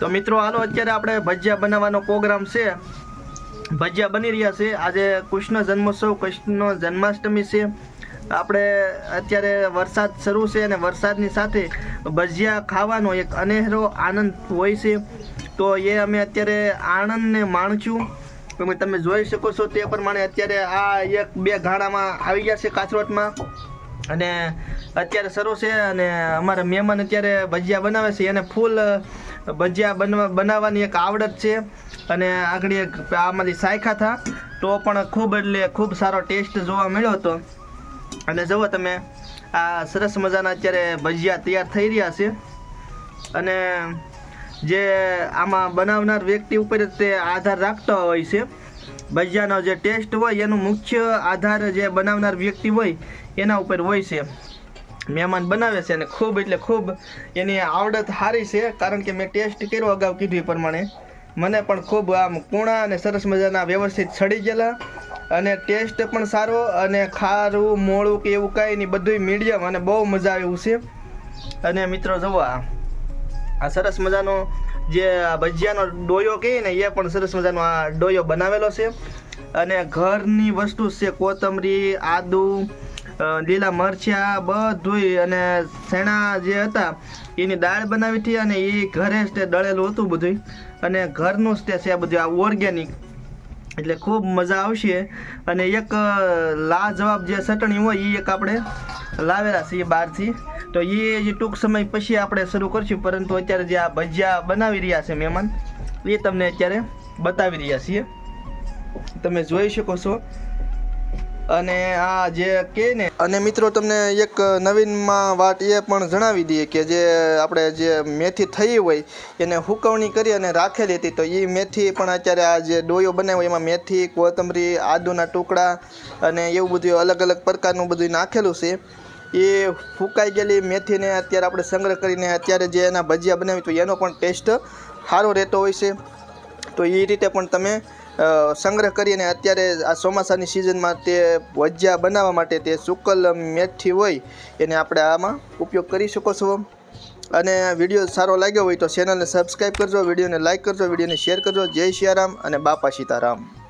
તો મિત્રો, હાલો, અત્યારે આપણે ભજીયા બનાવવાનો પ્રોગ્રામ છે. ભજીયા બની રહ્યા છે. આજે કૃષ્ણ જન્મોત્સવ, કૃષ્ણ જન્માષ્ટમી છે. આપણે અત્યારે વરસાદ શરૂ છે અને વરસાદની સાથે ભજીયા ખાવાનો એક અનેરો આનંદ હોય છે. તો એ અમે અત્યારે આણંદને માણશું. તમે તમે જોઈ શકો છો તે પ્રમાણે અત્યારે આ એક બે ગાડામાં આવી ગયા છે કાચરોટમાં અને અત્યારે શરૂ છે અને અમારા મહેમાન અત્યારે ભજીયા બનાવે છે. એને ફૂલ ભજીયા બનવા બનાવવાની એક આવડત છે અને આગળ એક આમાંથી સાયખા થા. તો પણ ખૂબ એટલે ખૂબ સારો ટેસ્ટ જોવા મળ્યો હતો. અને જુઓ તમે, આ સરસ મજાના અત્યારે ભજીયા તૈયાર થઈ રહ્યા છે. અને જે આમાં બનાવનાર વ્યક્તિ ઉપર તે આધાર રાખતો હોય છે. ભજીયાનો જે ટેસ્ટ હોય, એનું મુખ્ય આધાર જે બનાવનાર વ્યક્તિ હોય, એના ઉપર હોય છે. મહેમાન બનાવે છે અને ખૂબ એટલે ખૂબ એની આવડત સારી છે, કારણ કે મેં ટેસ્ટ કર્યો અગાઉ કીધું એ પ્રમાણે. મને પણ ખૂબ આમ કૂણા અને સરસ મજાના વ્યવસ્થિત છડી ગયેલા અને ટેસ્ટ પણ સારો અને ખારું મોળું કે એવું કાંઈ નહીં બધું મીડિયમ અને બહુ મજા આવે એવું છે. અને મિત્રો જુઓ આ. સરસ મજાનો જે ભજીયાનો ડોયો કહીએ ને, એ પણ સરસ મજાનો આ ડોયો બનાવેલો છે. અને ઘરની વસ્તુ છે કોથમરી, આદુ લીલા મરચાં બધું અને શેણા જે હતા, એની દાળ બનાવી હતી અને એ ઘરે જ તે દળેલું હતું બધું અને ઘરનું જ તે છે બધું, આ ઓર્ગેનિક એટલે ખૂબ મજા આવશે. અને એક લાજવાબ જે ચટણી હોય એ એક આપણે લાવેલા છીએ બહારથી. તો એ જે ટૂંક સમય પછી આપણે શરૂ કરશું, પરંતુ અત્યારે જે આ ભજીયા બનાવી રહ્યા છે મહેમાન એ તમને અત્યારે બતાવી રહ્યા છીએ. તમે જોઈ શકો છો. અને આ જે કે ને, અને મિત્રો તમને એક નવીનમાં વાત એ પણ જણાવી દઈએ કે જે આપણે જે મેથી થઈ હોય, એને હુકવણી કરી અને રાખેલી હતી, તો એ મેથી પણ અત્યારે આ જે ડોયો બનાવ્યો, એમાં મેથી, કોથમરી, આદુના ટુકડા અને એવું બધું અલગ અલગ પ્રકારનું બધું નાખેલું છે. એ ફૂંકાઈ ગયેલી મેથીને અત્યારે આપણે સંગ્રહ કરીને અત્યારે જે એના ભજીયા બનાવી, તો એનો પણ ટેસ્ટ સારો રહેતો હોય છે. તો એ રીતે પણ તમે સંગ્રહ કરીને અત્યારે આ ચોમાસાની સિઝનમાં તે વજ્જા બનાવવા માટે તે સુકલ મેથી હોય એને આપણે આમાં ઉપયોગ કરી શકો છો. અને વીડિયો સારો લાગ્યો હોય તો ચેનલને સબસ્ક્રાઈબ કરજો, વિડીયોને લાઈક કરજો, વિડીયોને શેર કરજો. જય સિયારામ અને બાપા સીતારામ.